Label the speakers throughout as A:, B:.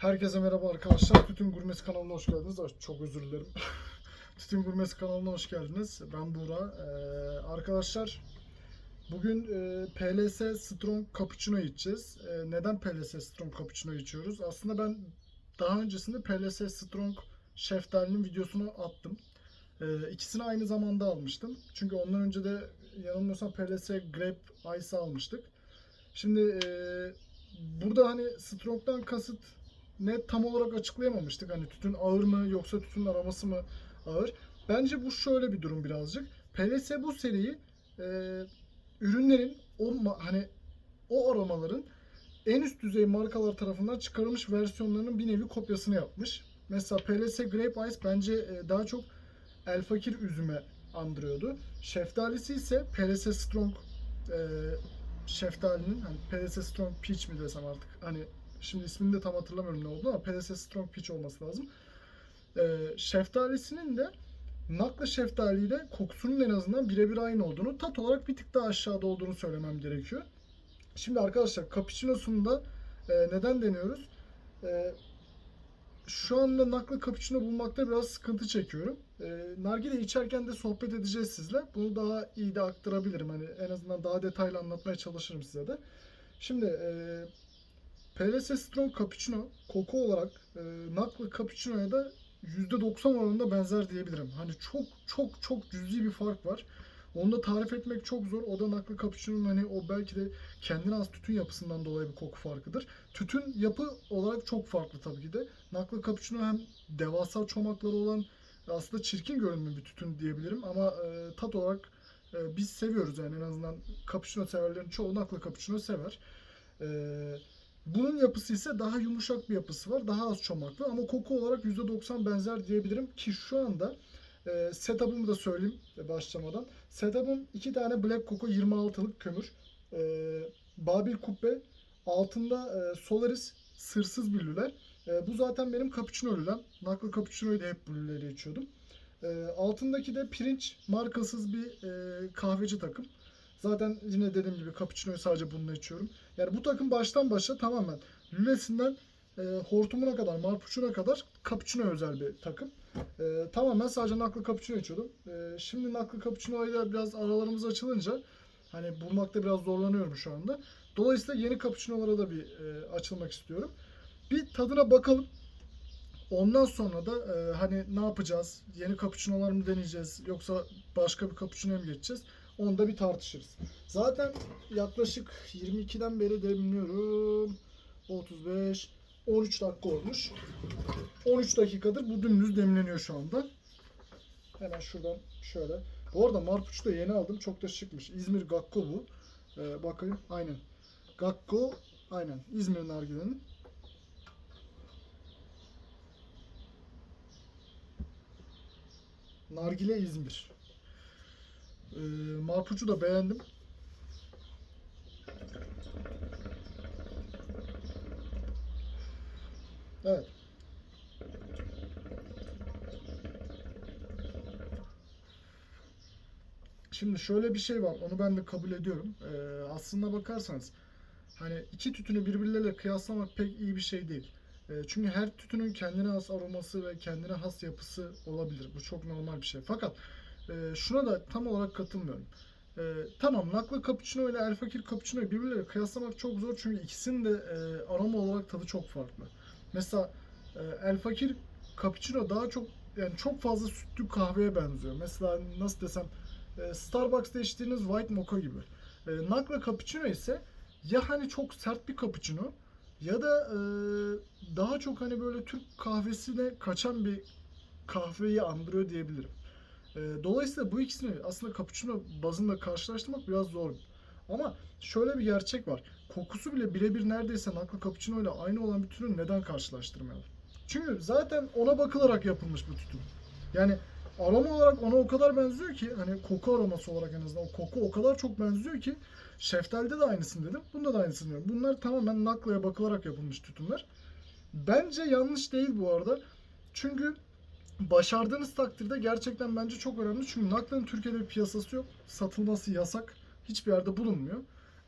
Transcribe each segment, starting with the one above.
A: Herkese merhaba arkadaşlar. Tütün Gurmesi kanalına hoş geldiniz. Çok özür dilerim. Tütün Gurmesi kanalına hoş geldiniz. Ben Buğra. Ee, arkadaşlar bugün e, PLS Strong Cappuccino içeceğiz. E, neden PLS Strong Cappuccino içiyoruz? Aslında ben daha öncesinde PLS Strong Şeftali'nin videosunu attım. E, ikisini aynı zamanda almıştım. Çünkü ondan önce de yanılmıyorsam PLS Grape Ice almıştık. Şimdi e, burada hani Strong'dan kasıt net tam olarak açıklayamamıştık. Hani tütün ağır mı yoksa tütün aroması mı ağır? Bence bu şöyle bir durum birazcık. PLS bu seriyi e, ürünlerin o hani o aromaların en üst düzey markalar tarafından çıkarılmış versiyonlarının bir nevi kopyasını yapmış. Mesela PLS Grape Ice bence e, daha çok El Fakir üzüme andırıyordu. Şeftalisi ise PLS Strong e, şeftalinin hani PLS Strong Peach mi desem artık hani şimdi ismini de tam hatırlamıyorum ne oldu ama PLS Strong Peach olması lazım. Ee, şeftalisinin de nakla şeftaliyle kokusunun en azından birebir aynı olduğunu, tat olarak bir tık daha aşağıda olduğunu söylemem gerekiyor. Şimdi arkadaşlar cappuccino'sunda e, neden deniyoruz? E, şu anda nakla cappuccino bulmakta biraz sıkıntı çekiyorum. E, nargile içerken de sohbet edeceğiz sizle. Bunu daha iyi de aktarabilirim. Hani en azından daha detaylı anlatmaya çalışırım size de. Şimdi e, PLS Strong Cappuccino koku olarak e, Nakla Cappuccino'ya da %90 oranında benzer diyebilirim. Hani çok çok çok cüzi bir fark var. Onu da tarif etmek çok zor. O da Nakla Cappuccino'nun hani o belki de kendine az tütün yapısından dolayı bir koku farkıdır. Tütün yapı olarak çok farklı tabii ki de. Nakla Cappuccino hem devasa çomakları olan aslında çirkin görünümlü bir tütün diyebilirim ama e, tat olarak e, biz seviyoruz yani en azından cappuccino severlerin çoğu Nakla Cappuccino sever. Eee bunun yapısı ise daha yumuşak bir yapısı var. Daha az çomaklı ama koku olarak %90 benzer diyebilirim ki şu anda e, setup'ımı da söyleyeyim başlamadan. Setup'ım iki tane Black Coco 26'lık kömür. E, Babil Kubbe altında e, Solaris sırsız bir lüle. E, bu zaten benim cappuccino lülem. Naklı cappuccino'yu da hep bu lüleyle içiyordum. E, altındaki de pirinç markasız bir e, kahveci takım. Zaten yine dediğim gibi cappuccino'yu sadece bununla içiyorum. Yani bu takım baştan başa tamamen lülesinden e, hortumuna kadar, marpuçuna kadar cappuccino özel bir takım. E, tamamen sadece naklı cappuccino içiyordum. E, şimdi naklı cappuccino ile biraz aralarımız açılınca hani bulmakta biraz zorlanıyorum şu anda. Dolayısıyla yeni cappuccino'lara da bir e, açılmak istiyorum. Bir tadına bakalım. Ondan sonra da e, hani ne yapacağız? Yeni cappuccino'lar mı deneyeceğiz? Yoksa başka bir cappuccino'ya mı geçeceğiz? Onu da bir tartışırız. Zaten yaklaşık 22'den beri demliyorum. 35, 13 dakika olmuş. 13 dakikadır bu dümdüz demleniyor şu anda. Hemen şuradan şöyle. Bu arada Marpuç'u da yeni aldım. Çok da şıkmış. İzmir Gakko bu. Ee, bakayım. Aynen. Gakko. Aynen. İzmir nargilenin. Nargile İzmir. Ee, Marpuç'u da beğendim. Evet. Şimdi şöyle bir şey var. Onu ben de kabul ediyorum. Ee, aslında bakarsanız hani iki tütünü birbirleriyle kıyaslamak pek iyi bir şey değil. Ee, çünkü her tütünün kendine has aroması ve kendine has yapısı olabilir. Bu çok normal bir şey. Fakat e, şuna da tam olarak katılmıyorum. E, tamam Nakla Cappuccino ile El Fakir Cappuccino'yu birbirleriyle kıyaslamak çok zor çünkü ikisinin de e, aroma olarak tadı çok farklı. Mesela e, El Fakir Cappuccino daha çok yani çok fazla sütlü kahveye benziyor. Mesela nasıl desem e, Starbucks'ta içtiğiniz White Mocha gibi. E, Nakla Cappuccino ise ya hani çok sert bir cappuccino ya da e, daha çok hani böyle Türk kahvesine kaçan bir kahveyi andırıyor diyebilirim. E, dolayısıyla bu ikisini aslında cappuccino bazında karşılaştırmak biraz zor. Ama şöyle bir gerçek var. Kokusu bile birebir neredeyse nakla cappuccino ile aynı olan bir türü neden karşılaştırmayalım? Çünkü zaten ona bakılarak yapılmış bu tütün. Yani aroma olarak ona o kadar benziyor ki hani koku aroması olarak en azından o koku o kadar çok benziyor ki şeftalide de aynısını dedim. Bunda da aynısını diyorum. Bunlar tamamen naklaya bakılarak yapılmış tütünler. Bence yanlış değil bu arada. Çünkü başardığınız takdirde gerçekten bence çok önemli. Çünkü naklanın Türkiye'de bir piyasası yok. Satılması yasak. Hiçbir yerde bulunmuyor.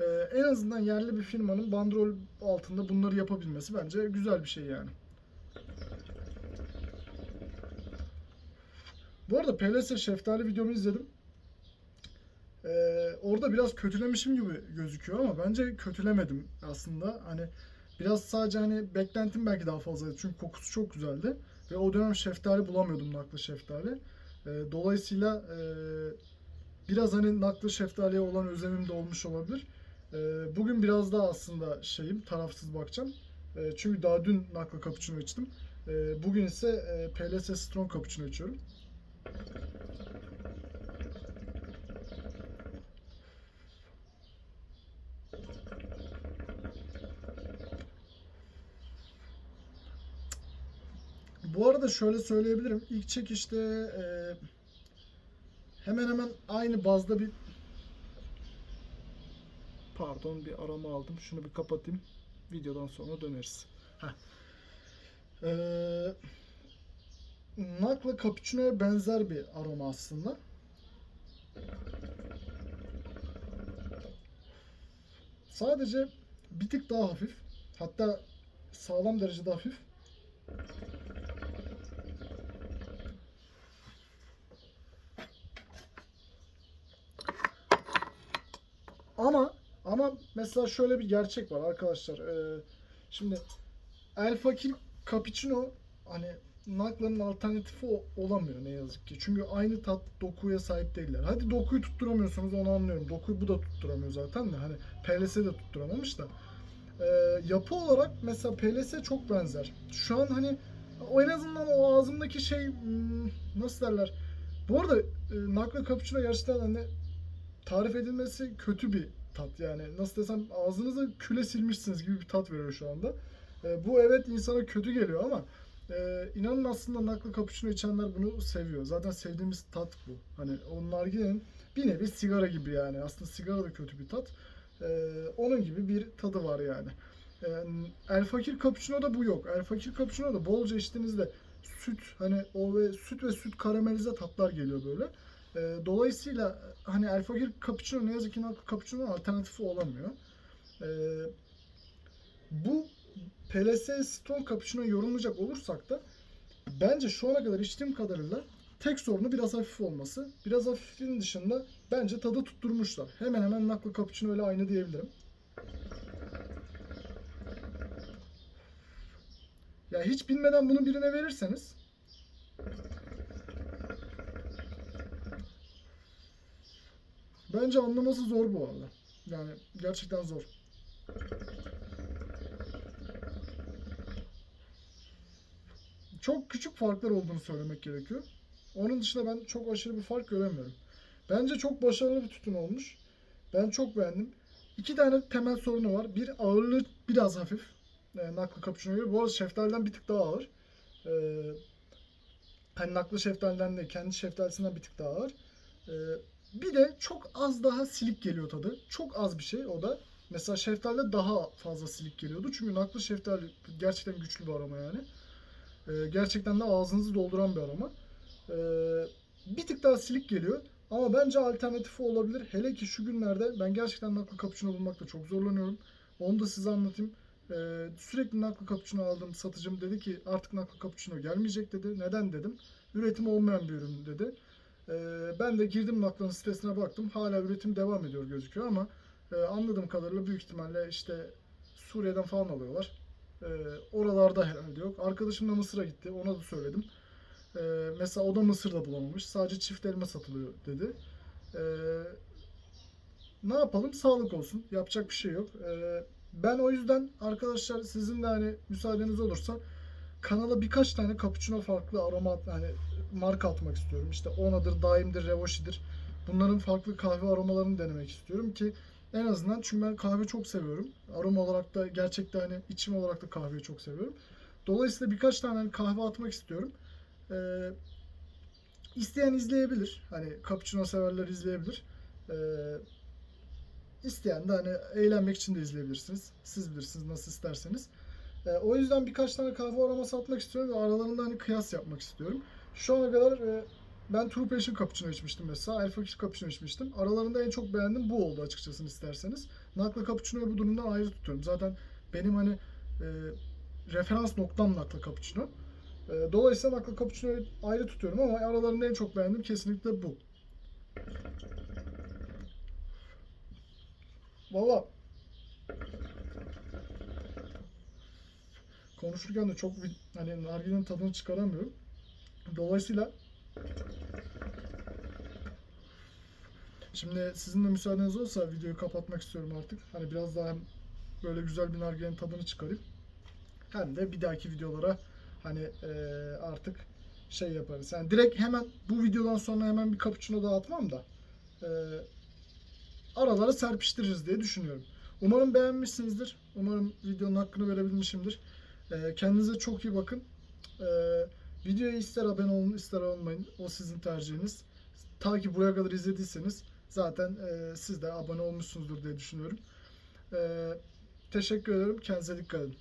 A: Ee, en azından yerli bir firmanın bandrol altında bunları yapabilmesi bence güzel bir şey yani. Bu arada PLS şeftali videomu izledim. Ee, orada biraz kötülemişim gibi gözüküyor ama bence kötülemedim aslında. Hani biraz sadece hani beklentim belki daha fazlaydı çünkü kokusu çok güzeldi ve o dönem şeftali bulamıyordum naklı şeftali. Ee, dolayısıyla e, biraz hani naklı şeftaliye olan özlemim de olmuş olabilir. Ee, bugün biraz daha aslında şeyim tarafsız bakacağım. Ee, çünkü daha dün naklı cappuccino içtim. Ee, bugün ise e, PLS Strong cappuccino içiyorum. Bu arada şöyle söyleyebilirim. İlk çekişte e, hemen hemen aynı bazda bir pardon bir arama aldım. Şunu bir kapatayım. Videodan sonra döneriz. Heh. Ee, Nakla Cappuccino'ya benzer bir aroma aslında. Sadece bir tık daha hafif. Hatta sağlam derecede hafif. Ama ama mesela şöyle bir gerçek var arkadaşlar. Ee, şimdi El Fakir Cappuccino hani Nakla'nın alternatifi o- olamıyor ne yazık ki. Çünkü aynı tat dokuya sahip değiller. Hadi dokuyu tutturamıyorsunuz onu anlıyorum. Dokuyu bu da tutturamıyor zaten de. Hani PLS de tutturamamış da. Ee, yapı olarak mesela PLS çok benzer. Şu an hani o en azından o ağzımdaki şey hmm, nasıl derler? Bu arada e, Nakla Cappuccino gerçekten hani tarif edilmesi kötü bir tat yani nasıl desem ağzınıza küle silmişsiniz gibi bir tat veriyor şu anda. E, bu evet insana kötü geliyor ama e, inanın aslında naklı cappuccino içenler bunu seviyor. Zaten sevdiğimiz tat bu. Hani o nargilenin bir nevi sigara gibi yani. Aslında sigara da kötü bir tat. E, onun gibi bir tadı var yani. E, El Fakir Cappuccino'da bu yok. El Fakir Cappuccino'da bolca içtiğinizde süt hani o ve süt ve süt karamelize tatlar geliyor böyle. E, dolayısıyla hani El Fakir Cappuccino ne yazık ki naklı cappuccino'nun alternatifi olamıyor. E, bu PLS Stone Cappuccino yorumlayacak olursak da bence şu ana kadar içtiğim kadarıyla tek sorunu biraz hafif olması. Biraz hafifin dışında bence tadı tutturmuşlar. Hemen hemen naklı cappuccino ile aynı diyebilirim. Ya hiç bilmeden bunu birine verirseniz bence anlaması zor bu arada. Yani gerçekten zor. Çok küçük farklar olduğunu söylemek gerekiyor. Onun dışında ben çok aşırı bir fark göremiyorum. Bence çok başarılı bir tütün olmuş. Ben çok beğendim. İki tane temel sorunu var. Bir ağırlığı biraz hafif. E, naklı cappuccino'ya göre. Bu arada şeftaliden bir tık daha ağır. E, hani naklı şeftaliden de kendi şeftalisinden bir tık daha ağır. E, bir de çok az daha silik geliyor tadı. Çok az bir şey o da. Mesela şeftalide daha fazla silik geliyordu. Çünkü naklı şeftali gerçekten güçlü bir aroma yani. Ee, gerçekten de ağzınızı dolduran bir aroma. Ee, bir tık daha silik geliyor. Ama bence alternatifi olabilir. Hele ki şu günlerde ben gerçekten naklı cappuccino bulmakta çok zorlanıyorum. Onu da size anlatayım. Ee, sürekli naklı cappuccino aldım. Satıcım dedi ki artık naklı cappuccino gelmeyecek dedi. Neden dedim. Üretim olmayan bir ürün dedi. Ee, ben de girdim Nakla'nın sitesine baktım. Hala üretim devam ediyor gözüküyor ama e, anladığım kadarıyla büyük ihtimalle işte Suriye'den falan alıyorlar. Ee, oralarda herhalde yok. Arkadaşım da Mısır'a gitti. Ona da söyledim. Ee, mesela o da Mısır'da bulamamış. Sadece çift elma satılıyor dedi. Ne yapalım? Sağlık olsun. Yapacak bir şey yok. Ben o yüzden arkadaşlar sizin de hani müsaadeniz olursa kanala birkaç tane cappuccino farklı aroma hani marka atmak istiyorum. İşte Ona'dır, Daim'dir, Revoshi'dir. Bunların farklı kahve aromalarını denemek istiyorum ki en azından çünkü ben kahve çok seviyorum. Aroma olarak da gerçekten hani içim olarak da kahveyi çok seviyorum. Dolayısıyla birkaç tane hani kahve atmak istiyorum. Ee, isteyen izleyebilir. Hani cappuccino severler izleyebilir. Ee, isteyen de hani eğlenmek için de izleyebilirsiniz. Siz bilirsiniz nasıl isterseniz. Ee, o yüzden birkaç tane kahve aroması atmak istiyorum ve aralarında hani kıyas yapmak istiyorum. Şu ana kadar e, ben True Passion Cappuccino içmiştim mesela. Alpha Kick Cappuccino içmiştim. Aralarında en çok beğendiğim bu oldu açıkçası isterseniz. Nakla Cappuccino'yu bu durumdan ayrı tutuyorum. Zaten benim hani e, referans noktam Nakla Cappuccino. E, dolayısıyla Nakla Cappuccino'yu ayrı tutuyorum ama aralarında en çok beğendiğim kesinlikle bu. Valla konuşurken de çok hani nargilenin tadını çıkaramıyorum. Dolayısıyla Şimdi sizin de müsaadeniz olsa videoyu kapatmak istiyorum artık. Hani biraz daha hem böyle güzel bir nargilenin tadını çıkarayım. Hem de bir dahaki videolara hani eee, artık şey yaparız. Yani direkt hemen bu videodan sonra hemen bir cappuccino daha atmam da eee aralara serpiştiririz diye düşünüyorum. Umarım beğenmişsinizdir. Umarım videonun hakkını verebilmişimdir. Eee, kendinize çok iyi bakın. Eee videoya ister abone olun ister olmayın. O sizin tercihiniz. Ta ki buraya kadar izlediyseniz zaten eee, siz de abone olmuşsunuzdur diye düşünüyorum. Eee, teşekkür ederim. Kendinize dikkat edin.